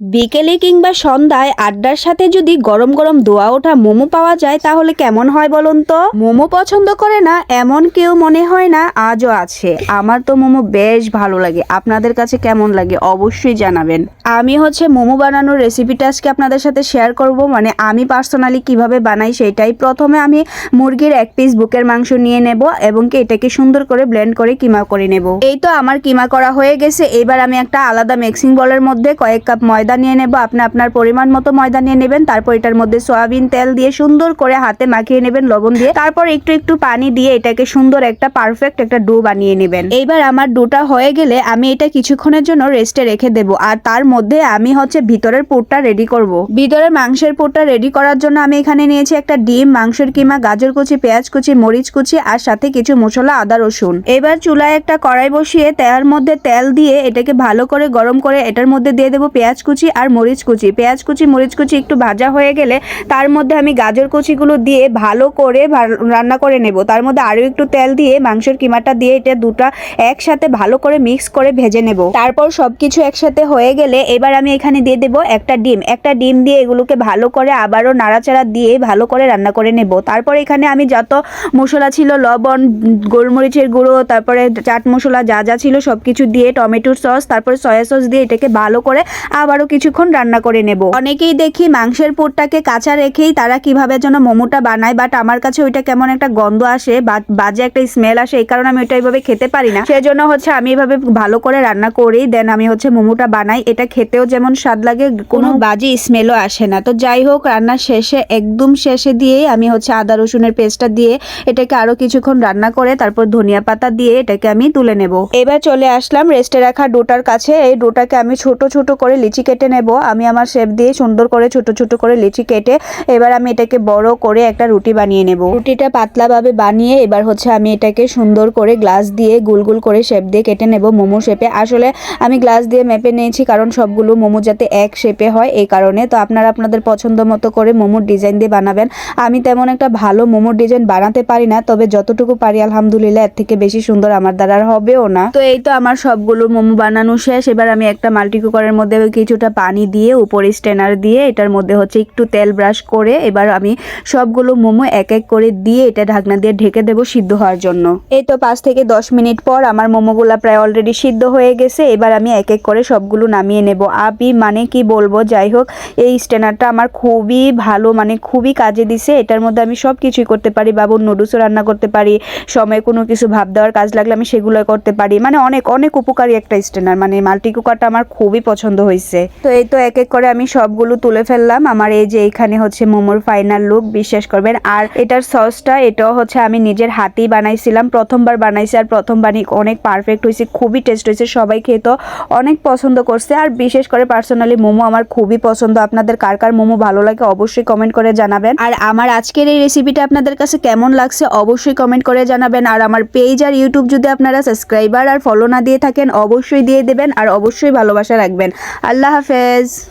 বিকেলে কিংবা সন্ধ্যায় আড্ডার সাথে যদি গরম গরম দোয়া ওঠা মোমো পাওয়া যায়, তাহলে কেমন হয় বলুন তো? মোমো পছন্দ করে না, এমন কেউ মনে হয় না আজও আছে। আমার তো মোমো বেশ ভালো লাগে। আপনাদের কাছে কেমন লাগে অবশ্যই জানাবেন। আমি হচ্ছে মোমো বানানোর রেসিপিটা আজকে আপনাদের সাথে শেয়ার করব। মানে আমি পার্সোনালি কীভাবে বানাই সেটাই প্রথমে আমি মুরগির এক পিস বুকের মাংস নিয়ে নেব এবং কি এটাকে সুন্দর করে ব্লেন্ড করে কিমা করে নেব। এই তো আমার কিমা করা হয়ে গেছে। এবার আমি একটা আলাদা মিক্সিং বলের মধ্যে কয়েক কাপ ময়দা নিয়ে নেব, আপনি আপনার পরিমাণ মতো ময়দা নিয়ে নেবেন, তারপর এটার মধ্যে সয়াবিন তেল দিয়ে সুন্দর করে হাতে মাখিয়ে নেবেন লবণ দিয়ে। তারপর একটু একটু পানি দিয়ে এটাকে সুন্দর একটা পারফেক্ট একটা ডো বানিয়ে নেবেন। এইবার আমার ডোটা হয়ে গেলে আমি এটা কিছুক্ষণের জন্য রেস্টে রেখে দেব, আর তার মধ্যে আমি হচ্ছে ভিতরের পুরটা রেডি করব। ভিতরের মাংসের পুরটা রেডি করার জন্য আমি এখানে নিয়েছি একটা ডিম, মাংসের কিমা, গাজর কুচি, পেঁয়াজ কুচি, মরিচ কুচি, আর সাথে কিছু মশলা, আদা, রসুন। এবার চুলায় একটা কড়াই বসিয়ে তেলের মধ্যে তেল দিয়ে এটাকে ভালো করে গরম করে এটার মধ্যে দিয়ে দেবো পেঁয়াজ কুচি আর মরিচ কুচি। পেঁয়াজ কুচি, মরিচ কুচি একটু ভাজা হয়ে গেলে তার মধ্যে আমি গাজর কুচিগুলো দিয়ে ভালো করে রান্না করে নেব। তার মধ্যে আরও একটু তেল দিয়ে মাংসের কিমাটা দিয়ে এটা দুটা একসাথে ভালো করে মিক্স করে ভেজে নেব। তারপর সব কিছু একসাথে হয়ে গেলে এবার আমি এখানে দিয়ে দেব একটা ডিম। একটা ডিম দিয়ে এগুলোকে ভালো করে আবারও নাড়াচাড়া দিয়ে ভালো করে রান্না করে নেব। তারপর এখানে আমি যত মশলা ছিল, লবণ, গোলমরিচের গুঁড়ো, তারপরে চাট মশলা যা যা ছিল সব কিছু দিয়ে টমেটোর সস, তারপরে সয়া সস দিয়ে এটাকে ভালো করে আবারও কিছুক্ষণ রান্না করে নেব। অনেকেই দেখি মাংসের পুরটাকে কাঁচা রেখেই তারা কীভাবে যেন মোমোটা বানায় বাট আমার কাছে ওইটা কেমন একটা গন্ধ আসে বাজে একটা স্মেল আসে, এই কারণে আমি ওইটা এইভাবে খেতে পারি না। সেজন্য হচ্ছে আমি এভাবে ভালো করে রান্না করি দেন আমি হচ্ছে মোমোটা বানাই। এটা খেতেও যেমন স্বাদ লাগে, কোনো বাজে স্মেলও আসে না। তো যাই হোক, রান্না শেষে, একদম শেষে দিয়ে আমি হচ্ছে আদা রসুনের পেস্টটা দিয়ে এটাকে আরও কিছুক্ষণ রান্না করে, তারপর ধনিয়া পাতা দিয়ে এটাকে আমি তুলে নেব। এবার চলে আসলাম রেস্টে রাখা ডোটার কাছে। এই ডোটাকে আমি ছোট ছোট করে লিচি কেটে নেব। আমি আমার শেপ দিয়ে সুন্দর করে ছোট ছোট করে লিচি কেটে এবার আমি এটাকে বড় করে একটা রুটি বানিয়ে নেব। রুটিটা পাতলাভাবে বানিয়ে এবার হচ্ছে আমি এটাকে সুন্দর করে গ্লাস দিয়ে গুল গুল করে শেপ দিয়ে কেটে নেব মোমো শেপে। আসলে আমি গ্লাস দিয়ে মেপে নিয়েছি কারণ সবগুলো মোমো যাতে এক শেপে হয় এই কারণে। তো আপনারা আপনাদের পছন্দ মতো করে মোমোর ডিজাইন দিয়ে বানাবেন। আমি তেমন একটা ভালো মোমোর ডিজাইন বানাতে পারি না, তবে যতটুকু পারি আলহামদুলিল্লাহ এর থেকে বেশি সুন্দর আমার দ্বারা হবেও না। তো এই তো আমার সবগুলো মোমো বানানো শেষ। এবার আমি একটা মাল্টি কুকারের মধ্যে কিছুটা পানি দিয়ে, উপরে স্ট্যানার দিয়ে, এটার মধ্যে হচ্ছে একটু তেল ব্রাশ করে, এবার আমি সবগুলো মোমো এক এক করে দিয়ে এটা ঢাকনা দিয়ে ঢেকে দেবো সিদ্ধ হওয়ার জন্য। এই তো পাঁচ থেকে দশ মিনিট পর আমার মোমোগুলো প্রায় অলরেডি সিদ্ধ হয়ে গেছে, এবার আমি এক এক করে সবগুলো নামিয়ে নেব। আমি মানে কি বলব, যাই হোক, এই স্ট্যানারটা আমার খুবই ভালো মানে খুবই কাজে দিছে। এটার মধ্যে আমি সব কিছুই করতে পারি, বাবুর নুডলসও রান্না করতে পারি, সময় কোনো কিছু ভাব দেওয়ার কাজ লাগলে আমি সেগুলো করতে পারি। মানে অনেক অনেক উপকারী একটা স্ট্যানার মানে মাল্টি কুকারটা আমার খুবই পছন্দ হয়েছে তো এই তো এক এক করে আমি সবগুলো তুলে ফেললাম। আমার এই যে এখানে হচ্ছে মোমোর ফাইনাল লুক বিশ্বাস করবেন। আর এটার সসটা এটাও হচ্ছে আমি নিজের হাতেই বানাইছিলাম। প্রথমবার বানাইছি আর প্রথমবারই অনেক পারফেক্ট হয়েছে খুবই টেস্ট হয়েছে সবাই খেয়ে তো অনেক পছন্দ করছে। আর বিশেষ করে পার্সোনালি মোমো আমার খুবই পছন্দ। আপনাদের কার কার মোমো ভালো লাগে অবশ্যই কমেন্ট করে জানাবেন। আর আমার আজকের এই রেসিপিটা আপনাদের কাছে কেমন লাগছে অবশ্যই কমেন্ট করে জানাবেন। আর আমার পেজ আর ইউটিউব যদি আপনারা সাবস্ক্রাইবার আর ফলো না দিয়ে থাকেন, অবশ্যই দিয়ে দেবেন। আর অবশ্যই ভালোবাসা রাখবেন। আল্লাহ হাফেজ